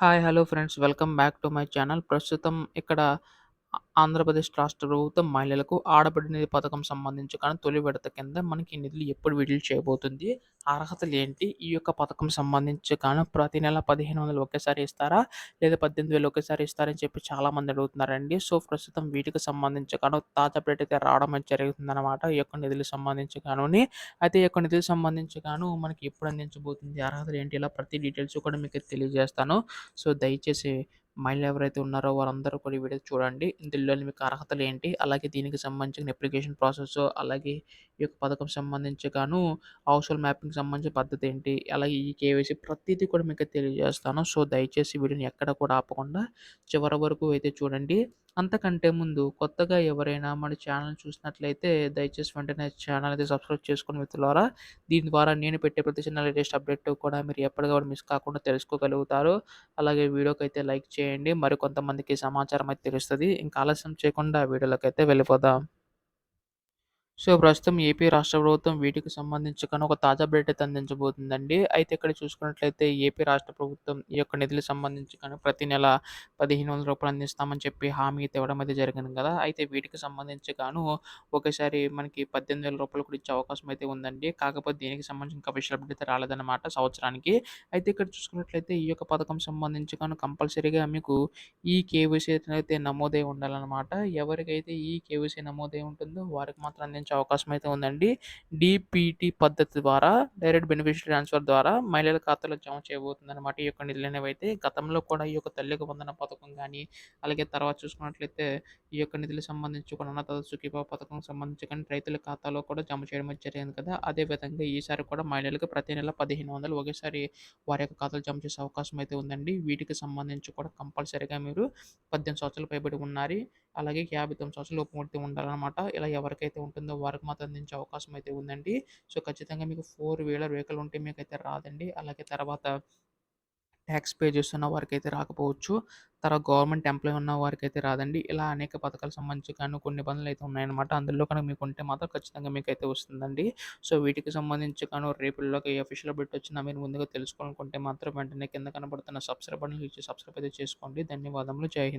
Hi! Hello friends. Welcome back to my channel. ప్రస్తుతం ఇక్కడ ఆంధ్రప్రదేశ్ రాష్ట్ర ప్రభుత్వం మహిళలకు ఆడబిడ్డ నిధి పథకం సంబంధించి కానీ తొలి విడత కింద మనకి నిధులు ఎప్పుడు విడుదల చేయబోతుంది? అర్హతలు ఏంటి ఈ యొక్క పథకం సంబంధించి కానీ ప్రతి నెల 1500 ఒకేసారి ఇస్తారా? లేదా 18,000 ఒకేసారి ఇస్తారని చెప్పి చాలామంది అడుగుతున్నారండి. సో, ప్రస్తుతం వీటికి సంబంధించి కానీ తాజా అప్డేట్ అయితే రావడం జరుగుతుందన్నమాట ఈ యొక్క నిధులకు సంబంధించి గానుని. అయితే ఈ యొక్క నిధులకు సంబంధించి గాను మనకి ఎప్పుడు అందించబోతుంది? అర్హతలు ఏంటి ఇలా ప్రతి డీటెయిల్స్ కూడా మీకు తెలియజేస్తాను. సో, దయచేసి మహిళలు ఎవరైతే ఉన్నారో వారందరూ కూడా ఈ వీడియో చూడండి. ఇందులోని మీకు అర్హతలు ఏంటి అలాగే దీనికి సంబంధించిన అప్లికేషన్ ప్రాసెస్ అలాగే ఈ యొక్క పథకం సంబంధించి గాను హౌస్ హోల్డ్ మ్యాపింగ్‌కి సంబంధించిన పద్ధతి ఏంటి? అలాగే ఈ కేవైసీ ప్రతీది కూడా మీకు తెలియజేస్తాను. సో, దయచేసి వీడియోని ఎక్కడ కూడా ఆపకుండా చివరి వరకు అయితే చూడండి. అంతకంటే ముందు కొత్తగా ఎవరైనా మన ఛానల్ చూసినట్లయితే దయచేసి వెంటనే ఛానల్ అయితే సబ్స్క్రైబ్ చేసుకుని మిత్రులారా. దీని ద్వారా నేను పెట్టే ప్రతి చిన్న లేటెస్ట్ అప్డేట్ కూడా మీరు ఎప్పటికప్పుడు మిస్ కాకుండా తెలుసుకోగలుగుతారు. అలాగే వీడియోకైతే లైక్ చేయండి. మరి కొంతమందికి సమాచారం అయితే తెలుస్తుంది ఇంకా ఆలస్యం చేయకుండా వీడియోలోకైతే వెళ్ళిపోదాం. సో, ప్రస్తుతం ఏపీ రాష్ట్ర ప్రభుత్వం వీటికి సంబంధించి కానీ ఒక తాజా అప్డేట్ అయితే అందించబోతుందండి. అయితే ఇక్కడ చూసుకున్నట్లయితే ఏపీ రాష్ట్ర ప్రభుత్వం ఈ యొక్క నిధులకు సంబంధించి కానీ ప్రతి నెల పదిహేను వందల రూపాయలు అందిస్తామని చెప్పి హామీ అయితే ఇవ్వడం అయితే జరిగింది కదా! అయితే వీటికి సంబంధించి గాను ఒకేసారి మనకి పద్దెనిమిది వేల రూపాయలు కూడా ఇచ్చే అవకాశం అయితే ఉందండి. కాకపోతే దీనికి సంబంధించి ఇంకా అఫీషియల్ అప్డేట్ అయితే రాలేదన్నమాట సంవత్సరానికి. అయితే ఇక్కడ చూసుకున్నట్లయితే ఈ యొక్క పథకం సంబంధించి కానీ కంపల్సరీగా మీకు ఈ కేవీసీ అయితే నమోదై ఉండాలన్నమాట. ఎవరికైతే ఈ కేవీసీ నమోదై ఉంటుందో వారికి మాత్రం అందించ అవకాశం అయితే ఉందండి. డీపీటీ పద్ధతి ద్వారా డైరెక్ట్ బెనిఫిషియల్ ట్రాన్స్‌ఫర్ ద్వారా మహిళల ఖాతాలో జమ చేయబోతుందన్నమాట. ఈ యొక్క నిధులనేవైతే గతంలో కూడా ఈ యొక్క తల్లికి వందన పథకం కానీ అలాగే తర్వాత చూసుకున్నట్లయితే ఈ యొక్క నిధులకు సంబంధించి కూడా అన్నదాత పథకం సంబంధించి కానీ రైతుల ఖాతాలో కూడా జమ చేయడం జరిగింది కదా! అదే విధంగా ఈసారి కూడా మహిళలకు ప్రతి నెల 1500 ఒకేసారి వారి యొక్క ఖాతాలో జమ చేసే అవకాశం అయితే ఉందండి. వీటికి సంబంధించి కూడా కంపల్సరీగా మీరు 18 సంవత్సరాలు పైబడి ఉన్నారు అలాగే 59 సంవత్సరాల లోపు పూర్తి ఉండాలన్నమాట. ఇలా ఎవరికైతే ఉంటుందో వారికి మాత్రం అందించే అవకాశం అయితే ఉందండి. సో, ఖచ్చితంగా మీకు ఫోర్ వీలర్ వెహికల్ ఉంటే మీకైతే రాదండి. అలాగే తర్వాత ట్యాక్స్ పే చేస్తున్న వారికైతే రాకపోవచ్చు. తర్వాత గవర్నమెంట్ ఎంప్లాయీ ఉన్న వారికైతే రాదండి. ఇలా అనేక పథకాలకు సంబంధించి కానీ కొన్ని నిబంధనలు అయితే ఉన్నాయన్నమాట. అందులో కనుక మీకు ఉంటే మాత్రం ఖచ్చితంగా మీకైతే వస్తుందండి. సో, వీటికి సంబంధించి కానీ రేపులోకి ఏ అఫీషియల్ అప్డేట్ వచ్చినా మీరు ముందుగా తెలుసుకోవాలనుకుంటే మాత్రం వెంటనే కింద కనబడుతున్న సబ్స్క్రైబ్ బటన్ ఇచ్చి సబ్స్క్రైబ్ అయితే చేసుకోండి. ధన్యవాదములు. జై హింద్.